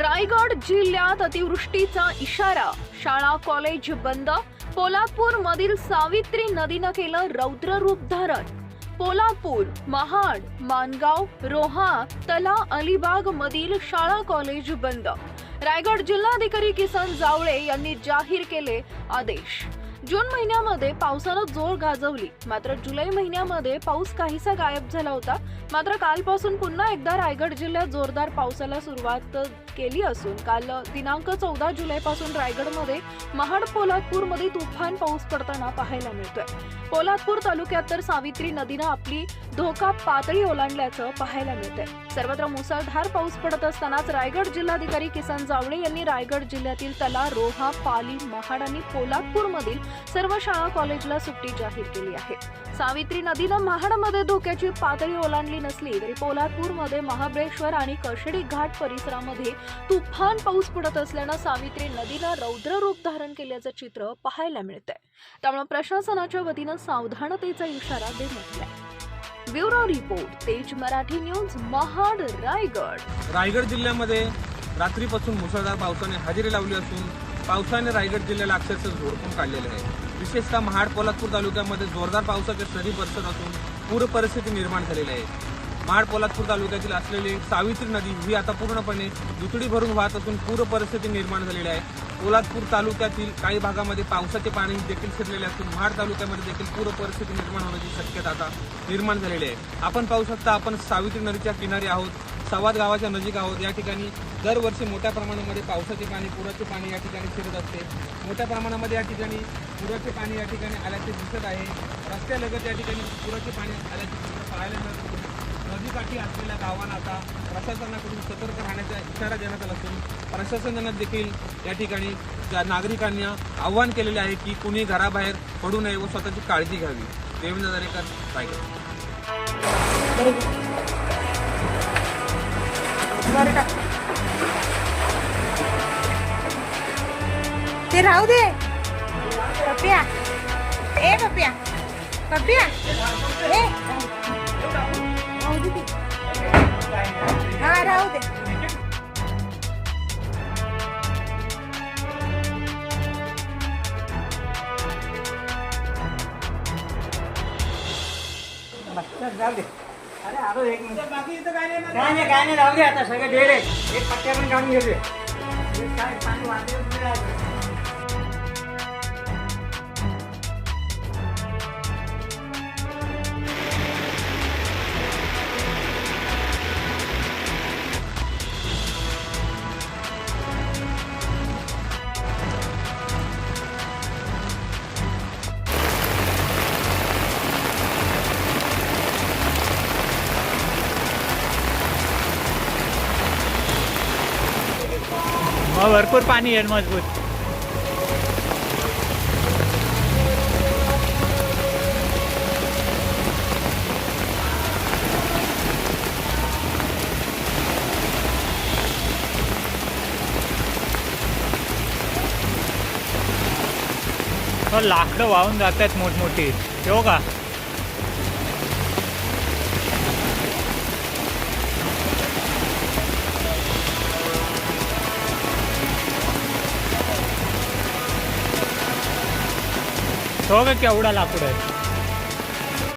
रायगड जिल्ह्यात अतिवृष्टीचा इशारा. शाळा कॉलेज बंद. पोलादपूर मधील सावित्री नदीनं केलं रौद्र रूप धारण. पोलादपूर महाड मानगाव रोहा तला अलिबाग मधील शाळा कॉलेज बंद. रायगड जिल्हाधिकारी किसन जावळे यांनी जाहीर केले आदेश. जून महिन्यामध्ये पावसानं जोर गाजवली. मात्र जुलै महिन्यामध्ये पाऊस काहीसा गायब झाला होता. मात्र कालपासून पुन्हा एकदा रायगड जिल्ह्यात जोरदार पावसाला सुरुवात केली असून काल दिनांक चौदा जुलैपासून रायगडमध्ये महाड पोलादपूरमध्ये तुफान पाऊस पडताना पाहायला मिळतोय. पोलादपूर तालुक्यात तर सावित्री नदीनं आपली धोका पातळी ओलांडल्याचं पाहायला मिळतंय. सर्वत्र मुसळधार पाऊस पडत असतानाच रायगड जिल्हाधिकारी किसन जावळे यांनी रायगड जिल्ह्यातील तला रोहा पाली महाड आणि पोलादपूरमधील सर्व शाळा कॉलेजला सुट्टी जाहीर केली आहे. सावित्री नदीनं महाडमध्ये धोक्याची पातळी ओलांडली नसली तरी पोलादपूरमध्ये महाबळेश्वर आणि कशडी घाट परिसरामध्ये तुफान पाऊस पडत असल्यानं सावित्री नदीनं रौद्र रूप धारण केल्याचं चित्र पाहायला मिळतंय. त्यामुळे प्रशासनाच्या वतीनं सावधानतेचा इशारा देण्यात आलाय. Bureau report Tej Marathi news Mahad Raigad. Raigad जिल्ह्यामध्ये रात्रीपासून मुसळधार पावसाने हजेरी लावली असून पावसाने रायगड जिल्ह्याला अक्षरशः झोडपून काढलेले आहे. विशेषतः महाड पोलादपूर तालुक्यामध्ये जोरदार पावसाच्या सरी बरसत असून पूर परिस्थिती निर्माण झालेली आहे. महाड पोलादपूर तालुक्यातील असलेली सावित्री नदी ही आता पूर्णपणे दुतडी भरून वाहत असून पूर परिस्थिती निर्माण झालेली आहे. पोलादपूर तालुक्यातील काही भागामध्ये पावसाचे पाणी देखील शिरलेले असून महाड तालुक्यामध्ये देखील पूर परिस्थिती निर्माण होण्याची शक्यता आता निर्माण झालेली आहे. आपण पाहू शकता आपण सावित्री नदीच्या किनारी आहोत. सवाद गावाच्या नजीक आहोत. या ठिकाणी दरवर्षी मोठ्या प्रमाणामध्ये पावसाचे पाणी पुराचे पाणी या ठिकाणी शिरत असते. मोठ्या प्रमाणामध्ये या ठिकाणी पुराचे पाणी या ठिकाणी आल्याचे दिसत आहे. रस्त्यालगत या ठिकाणी पुराचे पाणी आल्याचे पाहायला मिळत असून नदीकाठी असलेल्या गावांना आता प्रशासनाकडून सतर्क राहण्याचा इशारा देण्यात आला असून प्रशासनानं देखील या ठिकाणी नागरिकांनी आव्हान केलेले आहे की कुणी घराबाहेर पडू नये व स्वतःची काळजी घ्यावी. देवेंद्र दरेकर पाहिजे ते राहू दे. पप्या. ए पप्या. पप्या. ए. हा राहू दे. जाऊ दे. अरे आलो एक मिनिट. बाकी इथं काय नाही काय नाही काय नाही राहू दे आता सगळं आहे एक पट्ट्या पण काढून घेते काय पाणी वाढले मग भरपूर पाणी येईल मजबूत. हो, लाकडं वाहून जात आहेत मोठमोठी. हो का? हो का केवढा लाकूड आहे